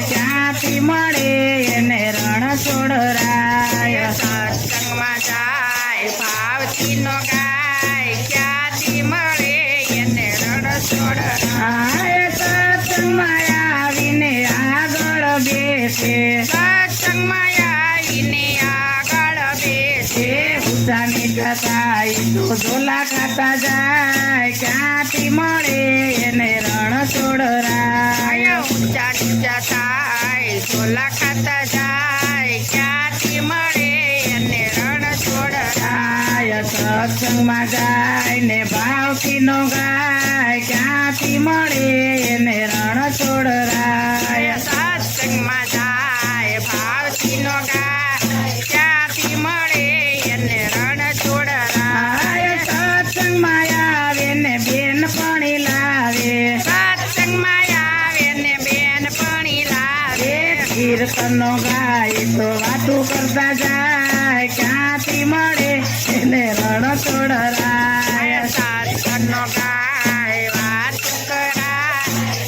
ક્યાંથી મળે એને રણ છોડરાય? સત્સંગમાં જાય ભાવથી નો ગાય. ક્યાંથી મળે એને રણ છોડરાય? સત્સંગમાં આવીને આગળ બેસે. સત્સંગમાં આવીને આગળ બેસે. ઉતાની કથાઈ તો ઝોલા ખાતા જાય. ક્યાંથી મળે થાય જાય ક્યાંથી મળે અને રણ છોડ સત્સંગમાં ગાય કીર્તનો ગાય તો વાતું કરતા જાય. ક્યાંથી મળે એને રણ છોડરાય સત્સંગનો ગાય, વાત કરાય.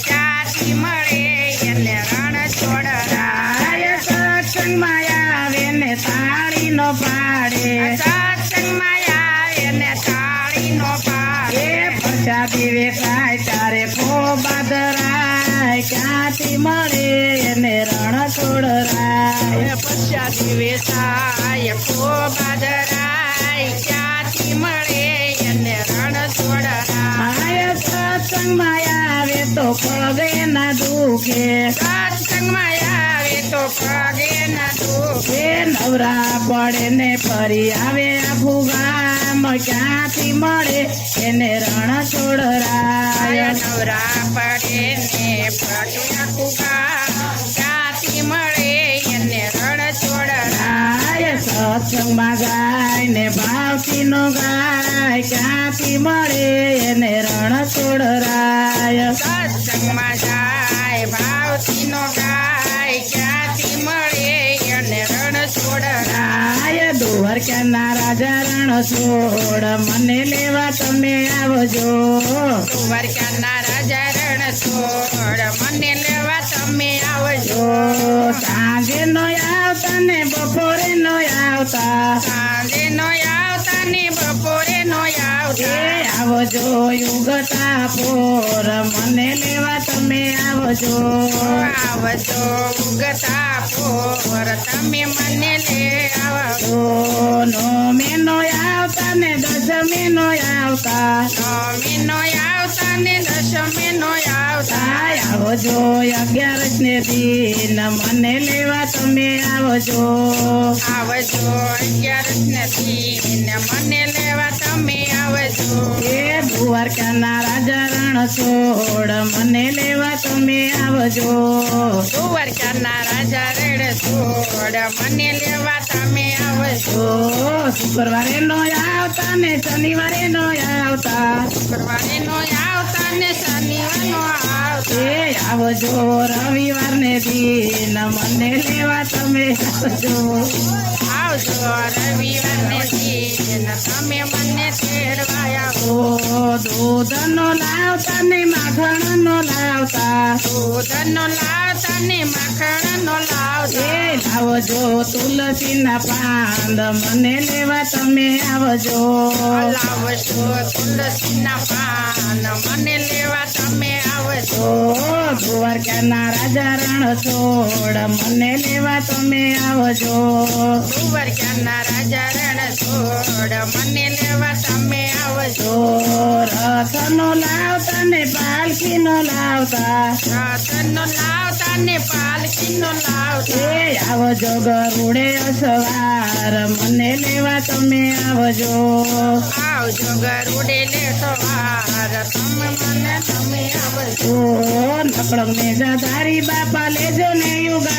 ક્યાંથી મળે એને રણ છોડરાય આય સત્સંગમાં આવે ને તાળી નો પાડે. સત્સંગમાં આવે ને તાળી નો પાડે પ્રસાદી વેચાય ત્યારે પોબાદરાય ક્યાંથી મળે છોડરાય પશ્ચાતી વેસાય કો બાદરાય ક્યાંથી મળે એને રણ છોડરાય સત્સંગમાં આવે તો પગે ના દુખે. સત્સંગમાં આવે તો પગે ના દુખે. નવરા પડે ને ફરી આવે આખું ગામ ક્યાંથી મળે એને રણ છોડરાય નવરા પડે ને નો ગાય ક્યાંથી મળે એને રણ છોડરાય સત્સંગમાં જાય ભાવથી નો ગાય ક્યાંથી મળે એને રણ છોડરાય આય દ્વારકાના રાજા રણ છોડ મને લેવા તમે આવજો. દ્વારકાના રાજા રણ છોડ મને લેવા તમે આવજો. સાંજે નો આવતા ને બપોરે નો આવતા. સાંજે નો આવતા એ આવજો યુગતા પોર મને લેવા તમે આવજો. આવજો યુગતા પોર તમે મને લે આવજો. નો મેનો આવતા ને દસ મેનો આવતા. નો મેનો આવતા ને દસ મેનો આવતા. આવજો અગિયારસ ને દિન. મને લેવા તમે આવજો. આવજો અગિયારસ ને દિન. મને લેવા તમે એ દ્વારકાના રાજા રણ છોડ મને લેવા તમે આવજો. દ્વારકાના રાજા રેડ છોડ મને લેવા તમે આવજો. શુક્રવારે નો આવતા ને શનિવારે નો આવતા શુક્રવારે નો આવતા ને શનિવાર આવજો રવિવાર ને દિન મને લેવા તમે આવજો આવજો રવિવાર ને દિન તમે મને તેડવા આવો દૂધ નો લાવતા ને માખણ નો લાવતા દૂધ નો લાવતા ને માખણ નો લાવજો તુલસી ના પાંદ, મને લેવા તમે આવજો. લાવજો તુલસી પાન મને લેવા તમે આવજો દ્વારકાના રાજા રણ છોડ. મને લેવા તમે આવજો દ્વારકાના રાજા રણ છોડ. મને લેવા તમે આવજો ઓ રથ નો લાવતા ને પાલખી નો લાવતા. રતન લાવતા ને પાલકીનો એ આવજો ગરુડે સવાર મને લેવા તમે આવજો. આવજો ગરુડે લે સવાર તમે મને તમે આવજો. ઓ મેજા તારી બાપા લેજો ને યુગા.